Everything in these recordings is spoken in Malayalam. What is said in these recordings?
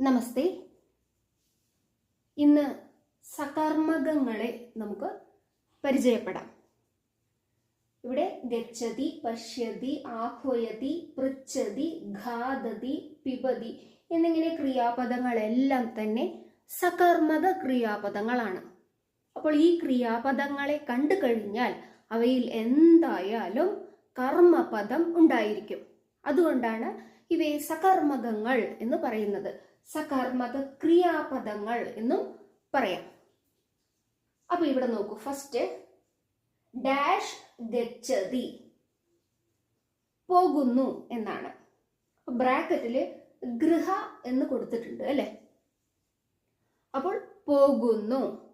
നമസ്തേ. ഇന്ന് സകർമ്മകങ്ങളെ നമുക്ക് പരിചയപ്പെടാം. ഇവിടെ ഗച്ഛതി പശ്യതി ആഹ്വയതി പൃച്ഛതി ഘാതതി പിബതി എന്നിങ്ങനെ ക്രിയാപദങ്ങളെല്ലാം തന്നെ സകർമ്മക ക്രിയാപദങ്ങളാണ്. അപ്പോൾ ഈ ക്രിയാപദങ്ങളെ കണ്ടു കഴിഞ്ഞാൽ അവയിൽ എന്തായാലും കർമ്മപദം ഉണ്ടായിരിക്കും. അതുകൊണ്ടാണ് ഇവയെ സകർമ്മകങ്ങൾ എന്ന് പറയുന്നത്. സകർമ്മക ക്രിയാപദങ്ങൾ എന്നും പറയാം. അപ്പൊ ഇവിടെ നോക്കൂ. ഫസ്റ്റ് ഡാഷ് ഗച്ഛതി പോകുന്നു എന്നാണ്. ബ്രാക്കറ്റിൽ ഗൃഹ എന്ന് കൊടുത്തിട്ടുണ്ട് അല്ലെ? അപ്പോൾ പോകുന്നു.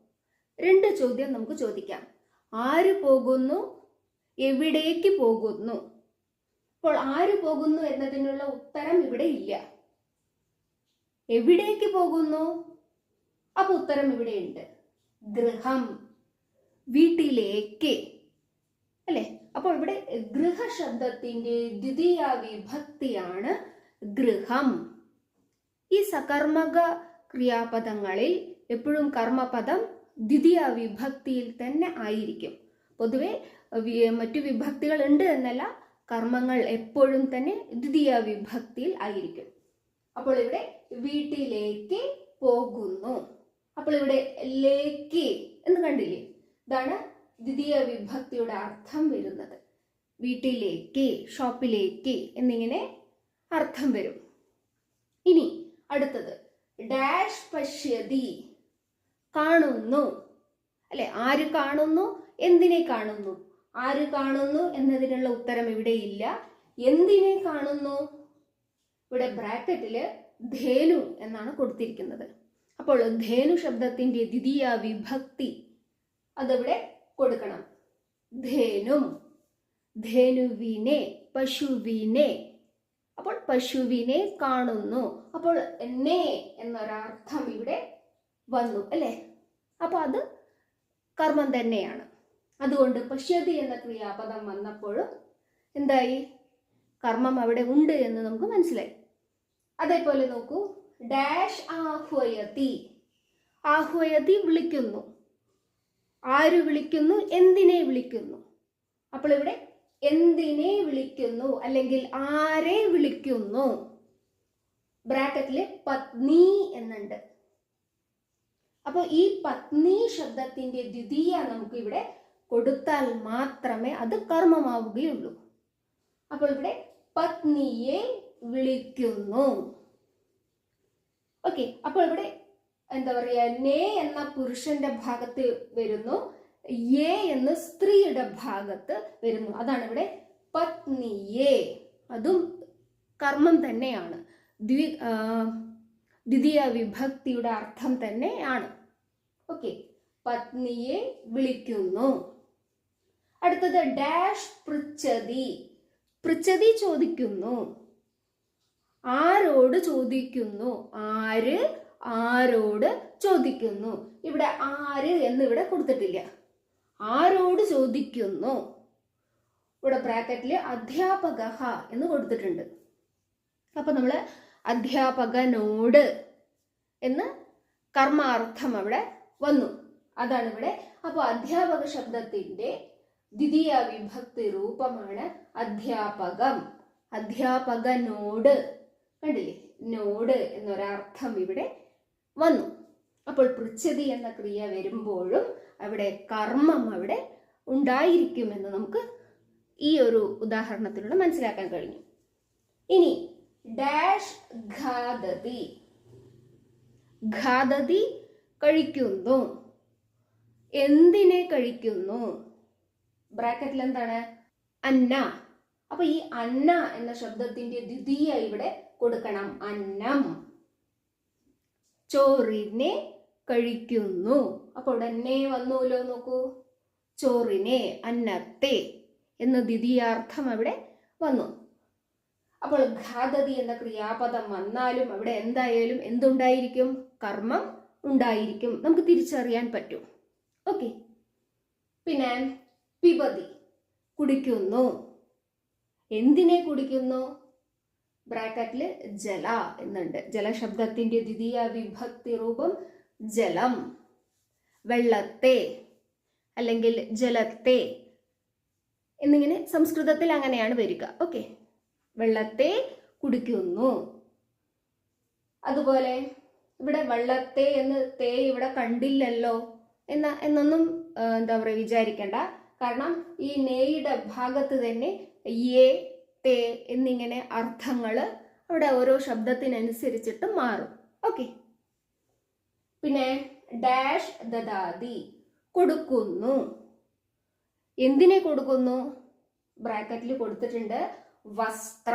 രണ്ട് ചോദ്യം നമുക്ക് ചോദിക്കാം. ആര് പോകുന്നു? എവിടേക്ക് പോകുന്നു? അപ്പോൾ ആര് പോകുന്നു എന്നതിനുള്ള ഉത്തരം ഇവിടെ ഇല്ല. എവിടേക്ക് പോകുന്നു? അപ്പൊ ഉത്തരം ഇവിടെയുണ്ട്. ഗൃഹം. വീട്ടിലേക്ക്. അല്ലെ? അപ്പോൾ ഇവിടെ ഗൃഹ ശബ്ദത്തിന്റെ ദ്വിതീയ വിഭക്തിയാണ് ഗൃഹം. ഈ സകർമ്മക ക്രിയാപദങ്ങളിൽ എപ്പോഴും കർമ്മപദം ദ്വിതീയ വിഭക്തിയിൽ തന്നെ ആയിരിക്കും. പൊതുവെ മറ്റു വിഭക്തികൾ ഉണ്ട് എന്നല്ല കർമ്മങ്ങൾ എപ്പോഴും തന്നെ ദ്വിതീയ വിഭക്തിയിൽ ആയിരിക്കും. അപ്പോൾ ഇവിടെ വീട്ടിലേക്ക് പോകുന്നു. അപ്പോൾ ഇവിടെ ലേക്ക് എന്ന് കണ്ടില്ലേ? ഇതാണ് ദ്വിതീയ വിഭക്തിയുടെ അർത്ഥം വരുന്നത്. വീട്ടിലേക്ക് ഷോപ്പിലേക്ക് എന്നിങ്ങനെ അർത്ഥം വരും. ഇനി അടുത്തത്. ഡാഷ് പശ്യതി. കാണുന്നു. അല്ലെ ആര് കാണുന്നു? എന്തിനെ കാണുന്നു? ആര് കാണുന്നു എന്നതിനുള്ള ഉത്തരം ഇവിടെ ഇല്ല എന്തിനെ കാണുന്നു? ഇവിടെ ബ്രാക്കറ്റിൽ ധേനു എന്നാണ് കൊടുത്തിരിക്കുന്നത്. അപ്പോൾ ധേനു ശബ്ദത്തിന്റെ ദ്വിതീയ വിഭക്തി അതവിടെ കൊടുക്കണം. ധേനും ധേനുവിനെ പശുവിനെ. അപ്പോൾ പശുവിനെ കാണുന്നു. അപ്പോൾ എന്നെ എന്നൊരർത്ഥം ഇവിടെ വന്നു അല്ലേ? അപ്പോൾ അത് കർമ്മം തന്നെയാണ്. അതുകൊണ്ട് പശ്യതി എന്ന ക്രിയാപദം വന്നപ്പോഴും എന്തായി? കർമ്മം അവിടെ ഉണ്ട് എന്ന് നമുക്ക് മനസ്സിലായി. അതേപോലെ നോക്കൂ. ഡാഷ് ആഹ്വയതി. ആഹ്വയതി വിളിക്കുന്നു. ആര് വിളിക്കുന്നു? എന്തിനെ വിളിക്കുന്നു? അപ്പോൾ ഇവിടെ എന്തിനെ വിളിക്കുന്നു? അല്ലെങ്കിൽ ആരെ വിളിക്കുന്നു? ബ്രാക്കറ്റിൽ പത്നി എന്നുണ്ട്. അപ്പോൾ ഈ പത്നി ശബ്ദത്തിന്റെ ദ്വിതീയ നമുക്ക് ഇവിടെ കൊടുത്താൽ മാത്രമേ അത് കർമ്മമാവുകയുള്ളൂ. അപ്പോൾ ഇവിടെ പത്നിയെ വിളിക്കുന്നു. ഓക്കെ അപ്പോൾ ഇവിടെ എന്താ പറയുക നേ എന്ന പുരുഷന്റെ ഭാഗത്ത് വരുന്നു യേ എന്ന് സ്ത്രീയുടെ ഭാഗത്ത് വരുന്നു. അതാണ് ഇവിടെ പത്നിയെ. അതും കർമ്മം തന്നെയാണ്. ദ്വി ദ്വിതീയ വിഭക്തിയുടെ അർത്ഥം തന്നെയാണ്. ഓക്കെ പത്നിയെ വിളിക്കുന്നു. അടുത്തത് ഡാഷ് പൃച്ഛതി. പൃച്ഛതി ചോദിക്കുന്നു. ആരോട് ചോദിക്കുന്നു? ആര്? ആരോട് ചോദിക്കുന്നു? ഇവിടെ ആര് എന്ന് ഇവിടെ കൊടുത്തിട്ടില്ല. ആരോട് ചോദിക്കുന്നു? ഇവിടെ ബ്രാക്കറ്റിൽ അധ്യാപക എന്ന് കൊടുത്തിട്ടുണ്ട്. അപ്പൊ നമ്മൾ അധ്യാപകനോട് എന്ന് കർമാർത്ഥം അവിടെ വന്നു. അതാണ് ഇവിടെ. അപ്പോൾ അധ്യാപക ശബ്ദത്തിന്റെ ദ്വിതീയ വിഭക്തി രൂപമാണ് അധ്യാപകം. അധ്യാപകനോട് കണ്ടില്ലേ? നോട് എന്നൊരർത്ഥം ഇവിടെ വന്നു. അപ്പോൾ പൃച്ഛതി എന്ന ക്രിയ വരുമ്പോഴും അവിടെ കർമ്മം അവിടെ ഉണ്ടായിരിക്കുമെന്ന് നമുക്ക് ഈ ഒരു ഉദാഹരണത്തിലൂടെ മനസ്സിലാക്കാൻ കഴിഞ്ഞു. ഇനി ഡാഷ് ഘാതതി ഘാതതി കഴിക്കുന്നു. എന്തിനെ കഴിക്കുന്നു? ബ്രാക്കറ്റിൽ എന്താണ് അന്ന. അപ്പൊ ഈ അന്ന എന്ന ശബ്ദത്തിന്റെ ദ്വിതീയ ഇവിടെ കൊടുക്കണം. അന്നം ചോറിനെ കഴിക്കുന്നു. അപ്പോൾ ഉടനെ വന്നുല്ലോ നോക്കൂ. ചോറിനെ അന്നത്തെ എന്ന ദ്വിതീയാർത്ഥം അവിടെ വന്നു. അപ്പോൾ ഘാതതി എന്ന ക്രിയാപദം വന്നാലും അവിടെ എന്തായാലും എന്തുണ്ടായിരിക്കും? കർമ്മം ഉണ്ടായിരിക്കും. നമുക്ക് തിരിച്ചറിയാൻ പറ്റും. ഓക്കെ. പിന്നെ പിബതി കുടിക്കുന്നു. എന്തിനെ കുടിക്കുന്നു? ബ്രാക്കറ്റിൽ ജല എന്നുണ്ട്. ജലശബ്ദത്തിന്റെ ദ്വിതീയ വിഭക്തി രൂപം ജലം. വെള്ളത്തെ അല്ലെങ്കിൽ ജലത്തെ എന്നിങ്ങനെ സംസ്കൃതത്തിൽ അങ്ങനെയാണ് വരിക. ഓക്കെ വെള്ളത്തെ കുടിക്കുന്നു. അതുപോലെ ഇവിടെ വെള്ളത്തെ എന്ന് തേ ഇവിടെ കണ്ടില്ലല്ലോ എന്ന എന്നൊന്നും എന്താ പറയുക വിചാരിക്കേണ്ട. കാരണം ഈ നെയ്യുടെ ഭാഗത്ത് തന്നെ ഏ തേ എന്നിങ്ങനെ അർത്ഥങ്ങൾ അവിടെ ഓരോ ശബ്ദത്തിനനുസരിച്ചിട്ട് മാറും. ഓക്കെ. പിന്നെ ഡാഷ് ദദാതി കൊടുക്കുന്നു. എന്തിനെ കൊടുക്കുന്നു? ബ്രാക്കറ്റിൽ കൊടുത്തിട്ടുണ്ട് വസ്ത്ര.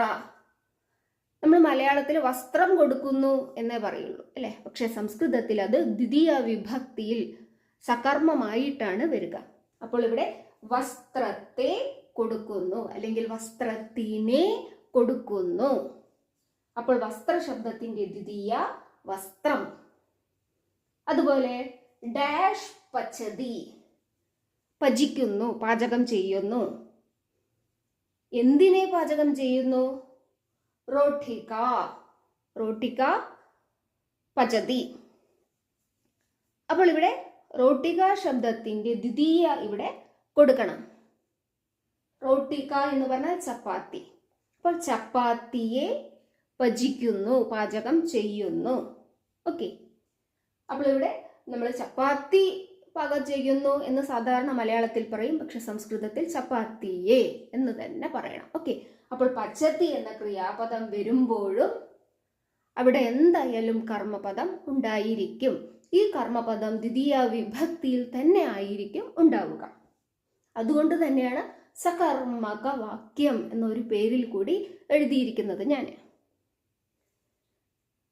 നമ്മൾ മലയാളത്തിൽ വസ്ത്രം കൊടുക്കുന്നു എന്നേ പറയുള്ളൂ അല്ലേ? പക്ഷെ സംസ്കൃതത്തിൽ അത് ദ്വിതീയ വിഭക്തിയിൽ സകർമ്മമായിട്ടാണ് വരിക. അപ്പോൾ ഇവിടെ വസ്ത്രത്തെ കൊടുക്കുന്നു. അല്ലെങ്കിൽ വസ്ത്രത്തിനെ കൊടുക്കുന്നു. അപ്പോൾ വസ്ത്ര ശബ്ദത്തിന്റെ ദ്വിതീയ വസ്ത്രം. അതുപോലെ ഡാഷ് പച്ചതി പചിക്കുന്നു പാചകം ചെയ്യുന്നു. എന്തിനെ പാചകം ചെയ്യുന്നു? റോട്ടിക റോട്ടിക പചതി അപ്പോൾ ഇവിടെ റോട്ടിക ശബ്ദത്തിന്റെ ദ്വിതീയ ഇവിടെ കൊടുക്കണം. റോട്ടിക എന്ന് പറഞ്ഞാൽ ചപ്പാത്തി. അപ്പോൾ ചപ്പാത്തിയെ പചിക്കുന്നു പാചകം ചെയ്യുന്നു. ഓക്കെ. അപ്പോൾ ഇവിടെ നമ്മൾ ചപ്പാത്തി പാകം ചെയ്യുന്നു എന്ന് സാധാരണ മലയാളത്തിൽ പറയും പക്ഷെ സംസ്കൃതത്തിൽ ചപ്പാത്തിയെ എന്ന് തന്നെ പറയണം. ഓക്കെ. അപ്പോൾ പച്ചത്തി എന്ന ക്രിയാപദം വരുമ്പോഴും അവിടെ എന്തായാലും കർമ്മപദം ഉണ്ടായിരിക്കും. ഈ കർമ്മപദം ദ്വിതീയ വിഭക്തിയിൽ തന്നെ ആയിരിക്കും ഉണ്ടാവുക. അതുകൊണ്ട് തന്നെയാണ് സകർമ്മക വാക്യം എന്നൊരു പേരിൽ കൂടി എഴുതിയിരിക്കുന്നത് ഞാൻ.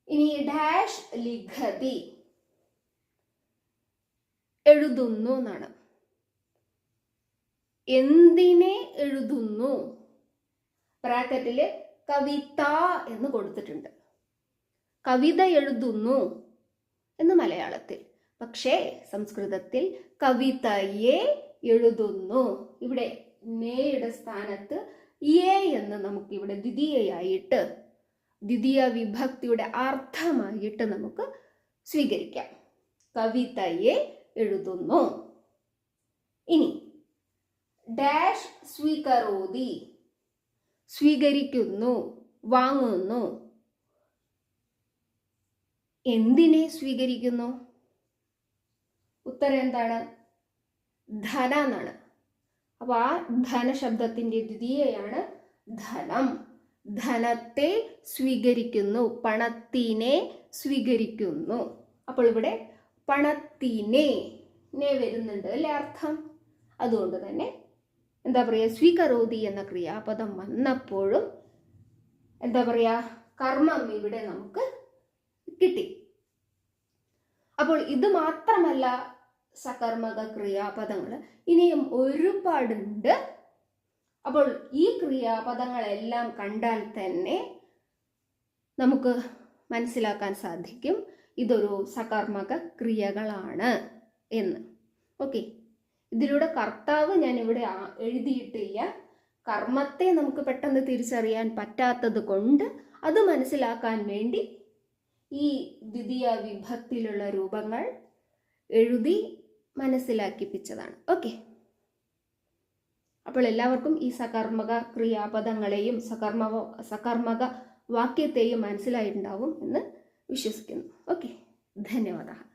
ഇനി ഡാഷ് ലിഖതി എഴുതുന്നു എന്നാണ്. എന്തിനെ എഴുതുന്നു? ബ്രാക്കറ്റിൽ കവിത എന്ന് കൊടുത്തിട്ടുണ്ട്. കവിത എഴുതുന്നു എന്ന് മലയാളത്തിൽ. പക്ഷേ സംസ്കൃതത്തിൽ കവിതയെ എഴുതുന്നു. ഇവിടെ നേയുടെ സ്ഥാനത്ത് ഏ എന്ന് നമുക്ക് ഇവിടെ ദ്വിതീയയായിട്ട് ദ്വിതീയ വിഭക്തിയുടെ അർത്ഥമായിട്ട് നമുക്ക് സ്വീകരിക്കാം. കവിതയെ എഴുതുന്നു. ഇനി ഡാഷ് സ്വീകരോതി സ്വീകരിക്കുന്നു വാങ്ങുന്നു. എന്തിനെ സ്വീകരിക്കുന്നു? ഉത്തരം എന്താണ്? ധന എന്നാണ്. അപ്പൊ ആ ധനശബ്ദത്തിന്റെ ദ്വിതീയയാണ് ധനം. ധനത്തെ സ്വീകരിക്കുന്നു പണത്തിനെ സ്വീകരിക്കുന്നു. അപ്പോൾ ഇവിടെ പണത്തിനെ നേ വരുന്നുണ്ട് അല്ലേ അർത്ഥം? അതുകൊണ്ട് തന്നെ എന്താ പറയുക സ്വീകരോതി എന്ന ക്രിയാപദം വന്നപ്പോഴും എന്താ പറയുക കർമ്മം ഇവിടെ നമുക്ക് കിട്ടി. അപ്പോൾ ഇത് മാത്രമല്ല സകർമ്മക ക്രിയാപദങ്ങൾ ഇനിയും ഒരുപാടുണ്ട്. അപ്പോൾ ഈ ക്രിയാപദങ്ങളെല്ലാം കണ്ടാൽ തന്നെ നമുക്ക് മനസ്സിലാക്കാൻ സാധിക്കും. ഇതൊരു സകർമ്മക ക്രിയകളാണ് എന്ന്. ഓക്കെ. ഇതിലൂടെ കർത്താവ് ഞാൻ ഇവിടെ എഴുതിയിട്ടില്ല. കർമ്മത്തെ നമുക്ക് പെട്ടെന്ന് തിരിച്ചറിയാൻ പറ്റാത്തത് കൊണ്ട് അത് മനസ്സിലാക്കാൻ വേണ്ടി ഈ ദ്വിതീയ വിഭക്തിയിലുള്ള രൂപങ്ങൾ എഴുതി മനസ്സിലാക്കിപ്പിച്ചതാണ്. ഓക്കെ അപ്പോൾ എല്ലാവർക്കും ഈ സകർമ്മക ക്രിയാപദങ്ങളെയും സകർമ്മ സകർമ്മക വാക്യത്തെയും മനസ്സിലായിട്ടുണ്ടാവും എന്ന് വിശ്വസിക്കുന്നു. ഓക്കെ ധന്യവാദ.